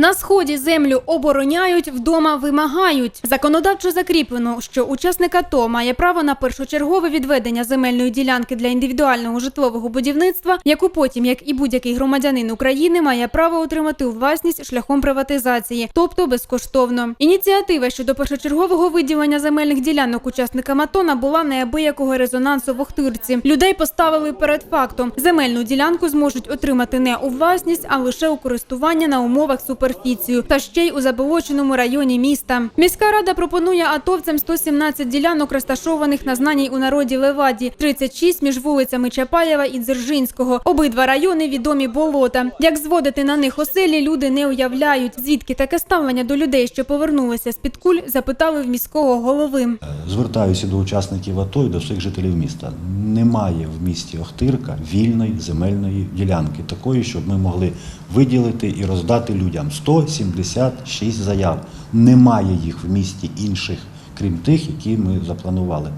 На сході землю обороняють, вдома вимагають. Законодавчо закріплено, що учасник АТО має право на першочергове відведення земельної ділянки для індивідуального житлового будівництва, яку потім, як і будь-який громадянин України, має право отримати у власність шляхом приватизації, тобто безкоштовно. Ініціатива щодо першочергового виділення земельних ділянок учасникам АТО набула неабиякого резонансу в Охтирці. Людей поставили перед фактом: земельну ділянку зможуть отримати не у власність, а лише у користування на умовах суперфіцію, та ще й у заболоченому районі міста. Міська рада пропонує атовцям 117 ділянок, розташованих на знаній у народі Леваді, 36 між вулицями Чапаєва і Дзержинського. Обидва райони відомі болота. Як зводити на них оселі, люди не уявляють. Звідки таке ставлення до людей, що повернулися з під куль, запитали в міського голови. Звертаюся до учасників АТО і до всіх жителів міста. Немає в місті Охтирка вільної земельної ділянки, такої, щоб ми могли виділити і роздати людям. 176 заяв. Немає їх в місті інших, крім тих, які ми запланували.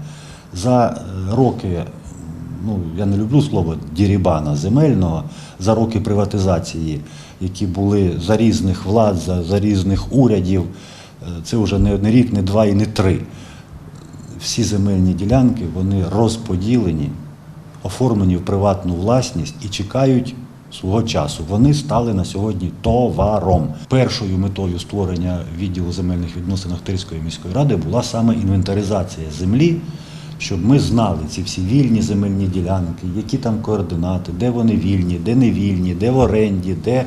За е, роки, ну я не люблю слово дірібана земельного, за роки приватизації, які були за різних влад, за, за різних урядів. е, Це вже не, не рік, не два і не три всі земельні ділянки вони розподілені, оформлені в приватну власність і чекають свого часу. Вони стали на сьогодні товаром. Першою метою створення відділу земельних відносин Охтирської міської ради була саме інвентаризація землі. Щоб ми знали ці всі вільні земельні ділянки, які там координати, де вони вільні, де не вільні, де в оренді, де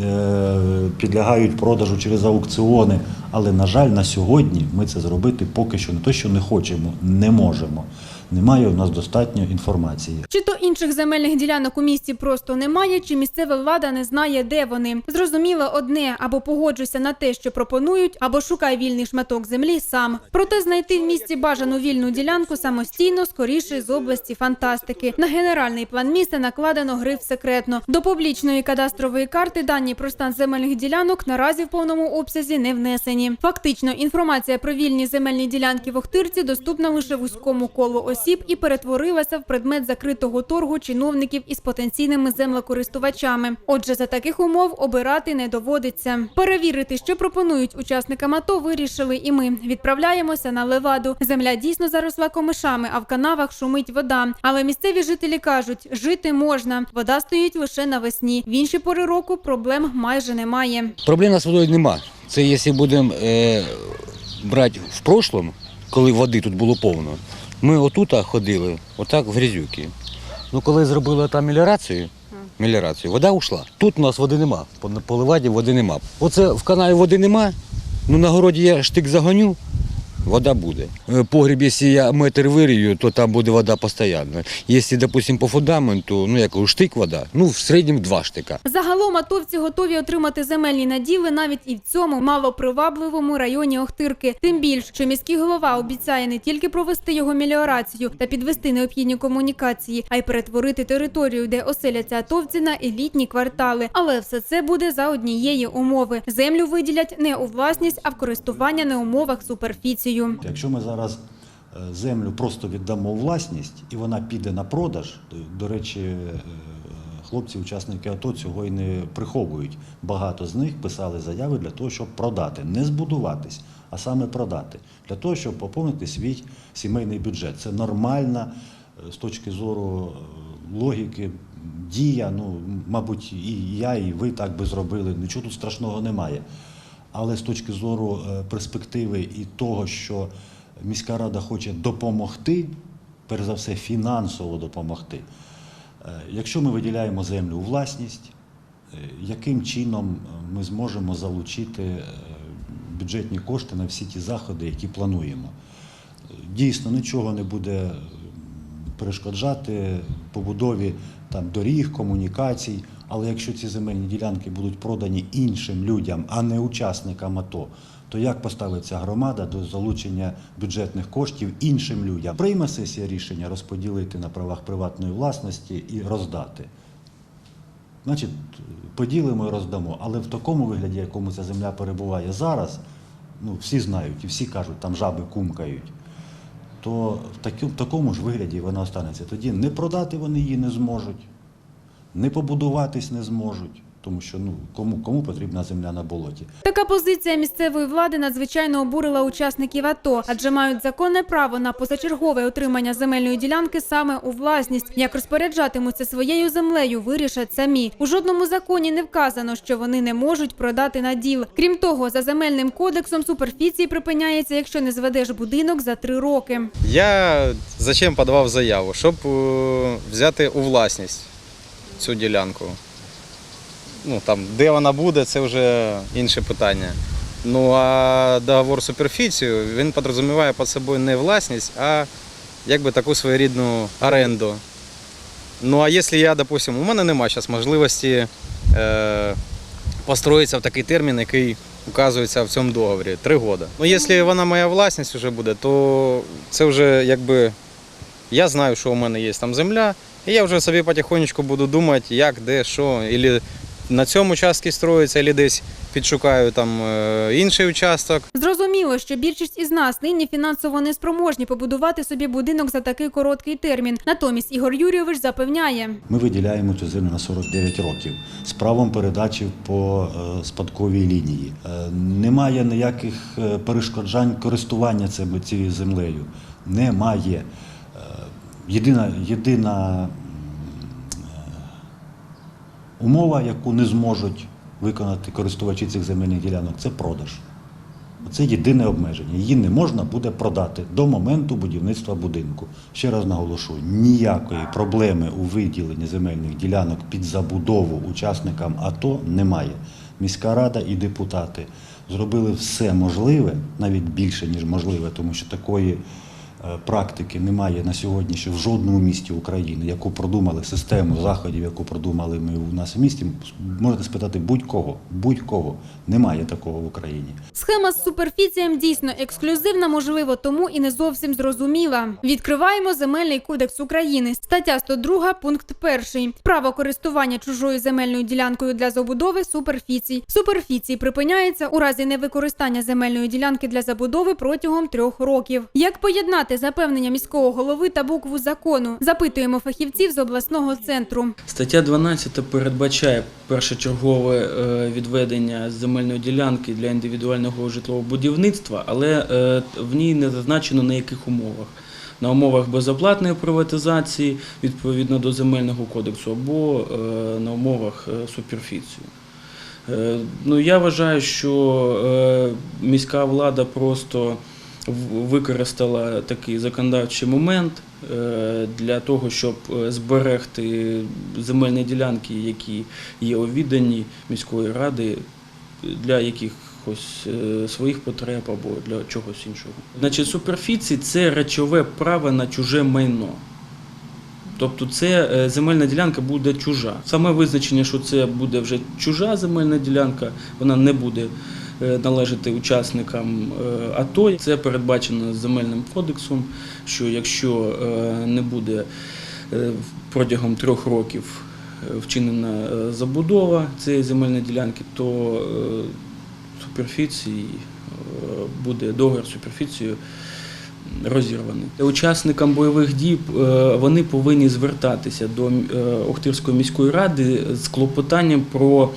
е, підлягають продажу через аукціони. Але, на жаль, на сьогодні ми це зробити поки що не то, що не хочемо, не можемо. Немає у нас достатньо інформації. Чи то інших земельних ділянок у місті просто немає, чи місцева влада не знає, де вони. Зрозуміло одне або погоджуйся на те, що пропонують, або шукай вільний шматок землі сам. Проте знайти в місті бажану вільну ділянку самостійно скоріше з області фантастики. На генеральний план міста накладено гриф секретно. До публічної кадастрової карти дані про стан земельних ділянок наразі в повному обсязі не внесені. Фактично, інформація про вільні земельні ділянки в Охтирці доступна лише вузькому колу осіб і перетворилася в предмет закритого торгу чиновників із потенційними землекористувачами. Отже, за таких умов обирати не доводиться. Перевірити, що пропонують учасникам АТО, вирішили і ми. Відправляємося на леваду. Земля дійсно заросла комишами, а в канавах шумить вода. Але місцеві жителі кажуть, жити можна. Вода стоїть лише навесні. В інші пори року проблем майже немає. Проблем з водою нема. Це якщо будемо е, брати в прошлом, коли води тут було повно, ми отут ходили, отак в грязюки. Ну коли зробили там меліорацію, меліорацію, вода ушла. Тут у нас води нема. По, по Леваді води нема. Оце в каналі води нема. Ну на городі я штик загоню. Вода буде. Е, Погріб, якщо я метр вирію, то там буде вода постійно. Якщо, допустимо, по фундаменту, ну я кажу, штик вода, ну в середньому два штика. Загалом атовці готові отримати земельні наділи навіть і в цьому малопривабливому районі Охтирки. Тим більш, що міський голова обіцяє не тільки провести його меліорацію та підвести необхідні комунікації, а й перетворити територію, де оселяться атовці, на елітні квартали. Але все це буде за однієї умови: землю виділять не у власність, а в користування на умовах суперфіцію. Якщо ми зараз е, землю просто віддамо у власність і вона піде на продаж, то, до речі, е, хлопці, учасники АТО цього і не приховують. Багато з них писали заяви для того, щоб продати, не збудуватись, а саме продати, для того, щоб поповнити свій сімейний бюджет. Це нормальна е, з точки зору логіки. Дія, ну, мабуть, і я, і ви так би зробили. Нічого тут страшного немає. Але з точки зору е, перспективи і того, що міська рада хоче допомогти, перш за все, фінансово допомогти. Е, Якщо ми виділяємо землю у власність, е, яким чином ми зможемо залучити бюджетні кошти на всі ті заходи, які плануємо? Дійсно, нічого не буде перешкоджати побудові там, доріг, комунікацій. Але якщо ці земельні ділянки будуть продані іншим людям, а не учасникам АТО, то як поставиться громада до залучення бюджетних коштів іншим людям? Прийме сесія рішення розподілити на правах приватної власності і роздати. Значить, поділимо і роздамо. Але в такому вигляді, якому ця земля перебуває зараз, ну всі знають і всі кажуть, там жаби кумкають. То в, такому ж вигляді вона останеться. Тоді не продати вони її не зможуть, не побудуватись не зможуть. тому що ну кому кому потрібна земля на болоті. Така позиція місцевої влади надзвичайно обурила учасників АТО, адже мають законне право на позачергове отримання земельної ділянки саме у власність. Як розпоряджатимуться своєю землею, вирішать самі. У жодному законі не вказано, що вони не можуть продати наділ. Крім того, за земельним кодексом суперфіції припиняється, якщо не зведеш будинок за три роки. Я зачем подавав заяву? Щоб е, взяти у власність цю ділянку. Ну, там, де вона буде, це вже інше питання. Ну а договор суперфіцію він підрозуміває під собою не власність, а якби таку своєрідну оренду. Ну а якщо я, допустим, у мене немає зараз можливості е, построїтися в такий термін, який указується в цьому договорі три роки. Ну, якщо вона моя власність вже буде, то це вже якби я знаю, що у мене є там земля, і я вже собі потихонечку буду думати, як, де, що, або на цьому участку строїться, або десь підшукаю там е, інший участок. Зрозуміло, що більшість із нас нині фінансово не спроможні побудувати собі будинок за такий короткий термін. Натомість Ігор Юрійович запевняє. Ми виділяємо цю землю на 49 років з правом передачі по е, спадковій лінії. Е, Немає ніяких перешкоджань користування цим- цією землею. Немає. Єдина, єдина е, умова, яку не зможуть виконати користувачі цих земельних ділянок, це продаж. Це єдине обмеження. Її не можна буде продати до моменту будівництва будинку. Ще раз наголошую, ніякої проблеми у виділенні земельних ділянок під забудову учасникам АТО немає. Міська рада і депутати зробили все можливе, навіть більше ніж можливе, тому що такої практики немає на сьогодні ще в жодному місті України, яку продумали систему заходів, яку продумали ми у нас в місті. Можете спитати будь-кого, будь-кого. Немає такого в Україні. Схема з суперфіцієм дійсно ексклюзивна, можливо, тому і не зовсім зрозуміла. Відкриваємо земельний кодекс України. Стаття 102, пункт 1. Право користування чужою земельною ділянкою для забудови суперфіцій. Суперфіції припиняється у разі невикористання земельної ділянки для забудови протягом трьох років. Як поєднати запевнення міського голови та букву закону? Запитуємо фахівців з обласного центру. Стаття 12 передбачає першочергове е, відведення земельної ділянки для індивідуального житлового будівництва, але е, в ній не зазначено на яких умовах. На умовах безоплатної приватизації відповідно до земельного кодексу або е, на умовах суперфіцію. Ну, я вважаю, що міська влада просто використала такий законодавчий момент е, для того, щоб е, зберегти земельні ділянки, які є у міської ради для якихось е, своїх потреб або для чогось іншого. Значить, суперфіції це речове право на чуже майно. Тобто це земельна ділянка буде чужа. Саме визначення, що це буде вже чужа земельна ділянка, вона не буде належати учасникам е, АТО. Це передбачено земельним кодексом, що якщо е, не буде е, протягом трьох років е, вчинена е, забудова цієї земельної ділянки, то е, суперфіції е, буде договір суперфіцією розірваний. Учасникам бойових дій е, вони повинні звертатися до е, Охтирської міської ради з клопотанням про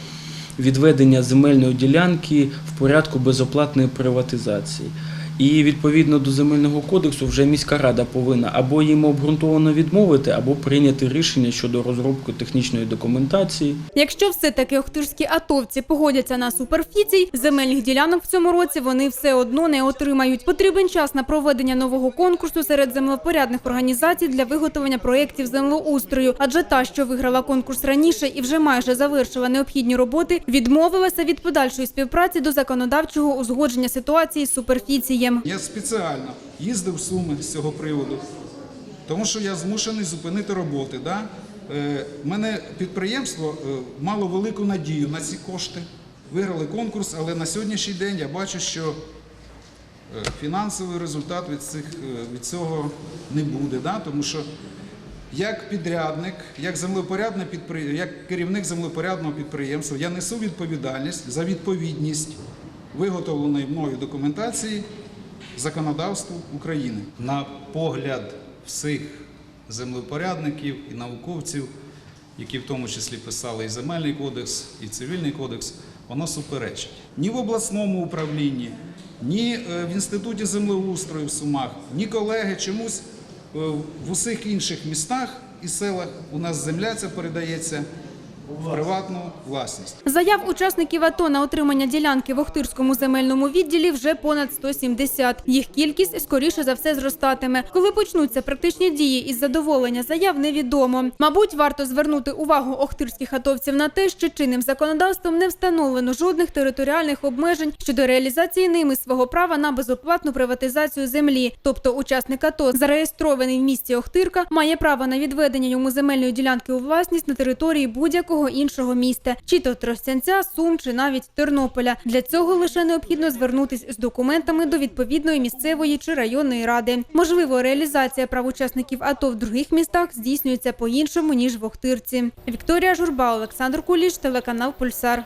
відведення земельної ділянки в порядку безоплатної приватизації. І відповідно до земельного кодексу вже міська рада повинна або їм обґрунтовано відмовити, або прийняти рішення щодо розробки технічної документації Якщо все-таки охтирські атовці погодяться на суперфіцій, земельних ділянок в цьому році вони все одно не отримають. Потрібен час на проведення нового конкурсу серед землевпорядних організацій для виготовлення проєктів землеустрою. Адже та, що виграла конкурс раніше і вже майже завершила необхідні роботи, відмовилася від подальшої співпраці до законодавчого узгодження ситуації з суперфіцієм. Я спеціально їздив в Суми з цього приводу, тому що я змушений зупинити роботи. Да? Е, в мене підприємство е, мало велику надію на ці кошти. Виграли конкурс, але на сьогоднішній день я бачу, що е, фінансовий результат від, цих, е, від цього не буде. Да? Тому що як підрядник, як землепорядне підпри... як керівник землепорядного підприємства, я несу відповідальність за відповідність виготовленої мною документації законодавству України. На погляд всіх землепорядників і науковців, які в тому числі писали і земельний кодекс, і цивільний кодекс, воно суперечить. Ні в обласному управлінні, ні е, в інституті землеустрою в Сумах, ні колеги чомусь е, в усіх інших містах і селах у нас земля ця передається приватну власність. Заяв учасників АТО на отримання ділянки в Охтирському земельному відділі вже понад 170. Їх кількість скоріше за все зростатиме. Коли почнуться практичні дії із задоволення заяв, невідомо. Мабуть, варто звернути увагу охтирських атовців на те, що чинним законодавством не встановлено жодних територіальних обмежень щодо реалізації ними свого права на безоплатну приватизацію землі. Тобто учасник АТО, зареєстрований в місті Охтирка, має право на відведення йому земельної ділянки у власність на території будь-якого іншого міста, чи то Тростянця, Сум, чи навіть Тернополя. Для цього лише необхідно звернутися з документами до відповідної місцевої чи районної ради. Можливо, реалізація прав учасників АТО в других містах здійснюється по-іншому ніж в Охтирці. Вікторія Журба, Олександр Куліш, телеканал Пульсар.